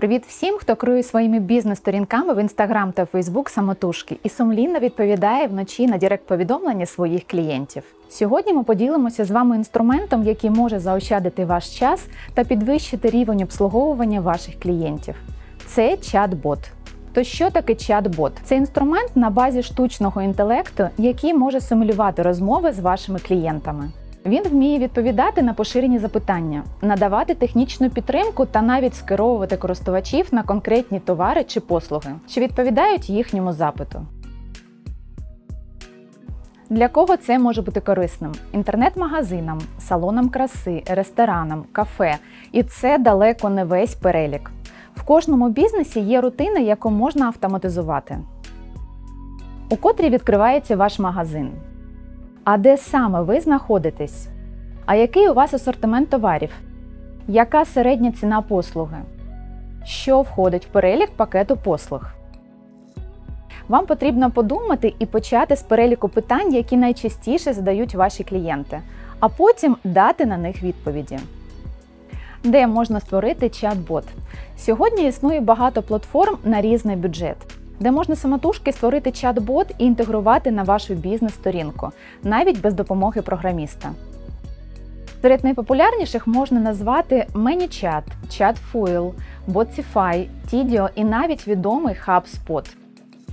Привіт всім, хто керує своїми бізнес-сторінками в Instagram та Facebook самотужки і сумлінно відповідає вночі на директ-повідомлення своїх клієнтів. Сьогодні ми поділимося з вами інструментом, який може заощадити ваш час та підвищити рівень обслуговування ваших клієнтів. Це чат-бот. То що таке чат-бот? Це інструмент на базі штучного інтелекту, який може симулювати розмови з вашими клієнтами. Він вміє відповідати на поширені запитання, надавати технічну підтримку та навіть скеровувати користувачів на конкретні товари чи послуги, що відповідають їхньому запиту. Для кого це може бути корисним? Інтернет-магазинам, салонам краси, ресторанам, кафе. І це далеко не весь перелік. В кожному бізнесі є рутина, яку можна автоматизувати. У котрій відкривається ваш магазин. А де саме ви знаходитесь? А який у вас асортимент товарів? Яка середня ціна послуги? Що входить в перелік пакету послуг? Вам потрібно подумати і почати з переліку питань, які найчастіше задають ваші клієнти, а потім дати на них відповіді. Де можна створити чат-бот? Сьогодні існує багато платформ на різний бюджет де можна самотужки створити чат-бот і інтегрувати на вашу бізнес-сторінку, навіть без допомоги програміста. Серед найпопулярніших можна назвати ManyChat, ChatFuel, Botify, Tidio і навіть відомий HubSpot.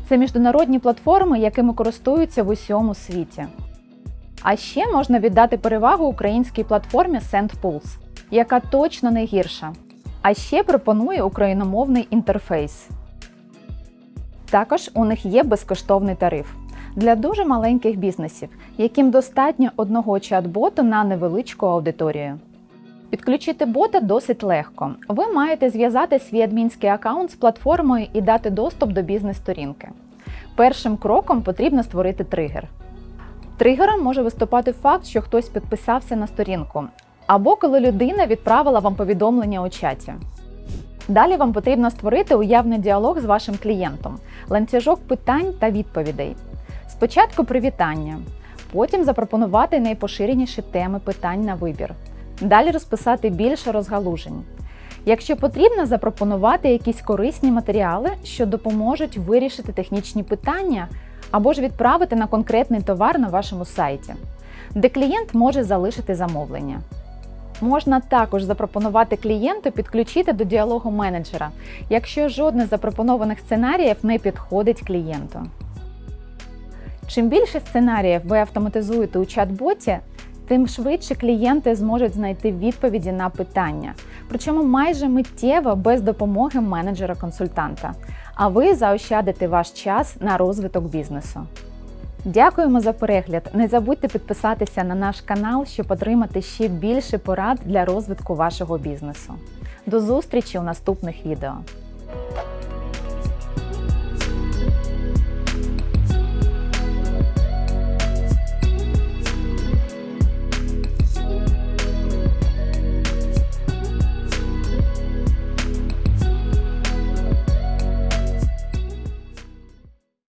Це міжнародні платформи, якими користуються в усьому світі. А ще можна віддати перевагу українській платформі SendPulse, яка точно не гірша. А ще пропонує україномовний інтерфейс. Також у них є безкоштовний тариф для дуже маленьких бізнесів, яким достатньо одного чат-боту на невеличку аудиторію. Підключити бота досить легко. Ви маєте зв'язати свій адмінський аккаунт з платформою і дати доступ до бізнес-сторінки. Першим кроком потрібно створити тригер. Тригером може виступати факт, що хтось підписався на сторінку, або коли людина відправила вам повідомлення у чаті. Далі вам потрібно створити уявний діалог з вашим клієнтом, ланцюжок питань та відповідей. Спочатку привітання, потім запропонувати найпоширеніші теми питань на вибір. Далі розписати більше розгалужень. Якщо потрібно, запропонувати якісь корисні матеріали, що допоможуть вирішити технічні питання або ж відправити на конкретний товар на вашому сайті, де клієнт може залишити замовлення. Можна також запропонувати клієнту підключити до діалогу менеджера, якщо жодне з запропонованих сценаріїв не підходить клієнту. Чим більше сценаріїв ви автоматизуєте у чат-боті, тим швидше клієнти зможуть знайти відповіді на питання, причому майже миттєво без допомоги менеджера-консультанта. А ви заощадите ваш час на розвиток бізнесу. Дякуємо за перегляд. Не забудьте підписатися на наш канал, щоб отримати ще більше порад для розвитку вашого бізнесу. До зустрічі у наступних відео.